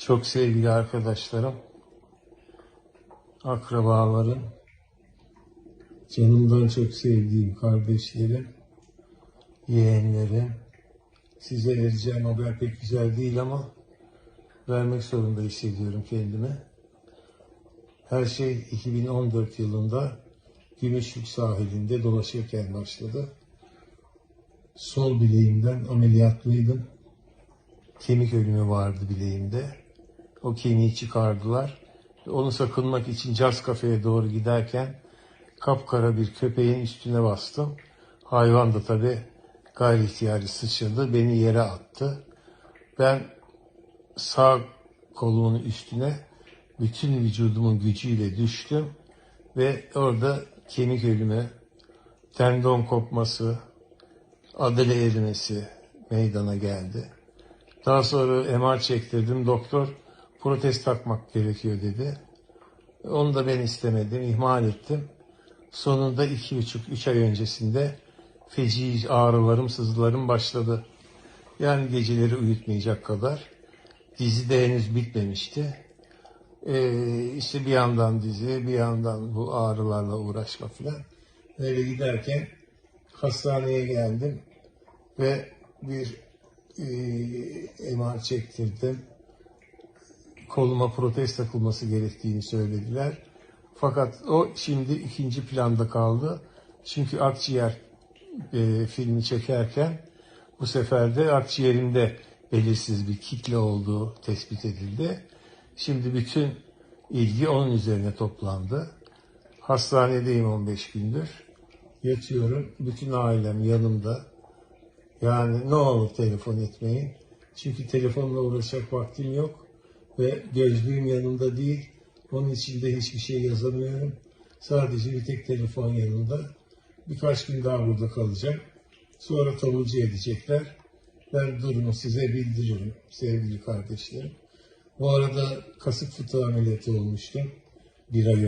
Çok sevgili arkadaşlarım, akrabalarım, canımdan çok sevdiğim kardeşlerim, yeğenlerim, size vereceğim haber pek güzel değil ama vermek zorunda hissediyorum kendimi. Her şey 2014 yılında Gümüşlük sahilinde dolaşırken başladı. Sol bileğimden ameliyatlıydım. Kemik ölümü vardı bileğimde. O kemiği çıkardılar. Onu sakınmak için caz kafeye doğru giderken kapkara bir köpeğin üstüne bastım. Hayvan da tabii gayri ihtiyari sıçradı. Beni yere attı. Ben sağ kolumun üstüne bütün vücudumun gücüyle düştüm ve orada kemik ölümü, tendon kopması, adele erimesi meydana geldi. Daha sonra MR çektirdim. Doktor protez takmak gerekiyor dedi. Onu da ben istemedim, ihmal ettim. Sonunda iki buçuk, üç ay öncesinde feci ağrılarım, sızılarım başladı. Yani geceleri uyutmayacak kadar. Dizi de henüz bitmemişti. Ee, işte bir yandan dizi, bir yandan bu ağrılarla uğraşma filan. Öyle giderken hastaneye geldim ve bir e, MR çektirdim. Koluma protez takılması gerektiğini söylediler. Fakat o şimdi ikinci planda kaldı. Çünkü akciğer e, filmi çekerken bu sefer de akciğerimde belirsiz bir kitle olduğu tespit edildi. Şimdi bütün ilgi onun üzerine toplandı. Hastanedeyim 15 gündür. Yatıyorum. Bütün ailem yanımda. Yani ne olur telefon etmeyin. Çünkü telefonla uğraşacak vaktim yok. Ve gözlüğüm yanımda değil. Onun için de hiçbir şey yazamıyorum. Sadece bir tek telefon yanımda. Birkaç gün daha burada kalacağım. Sonra taburcu edecekler. Ben durumu size bildiririm sevgili kardeşlerim. Bu arada kasık fıtığı ameliyatı olmuştum. Bir ay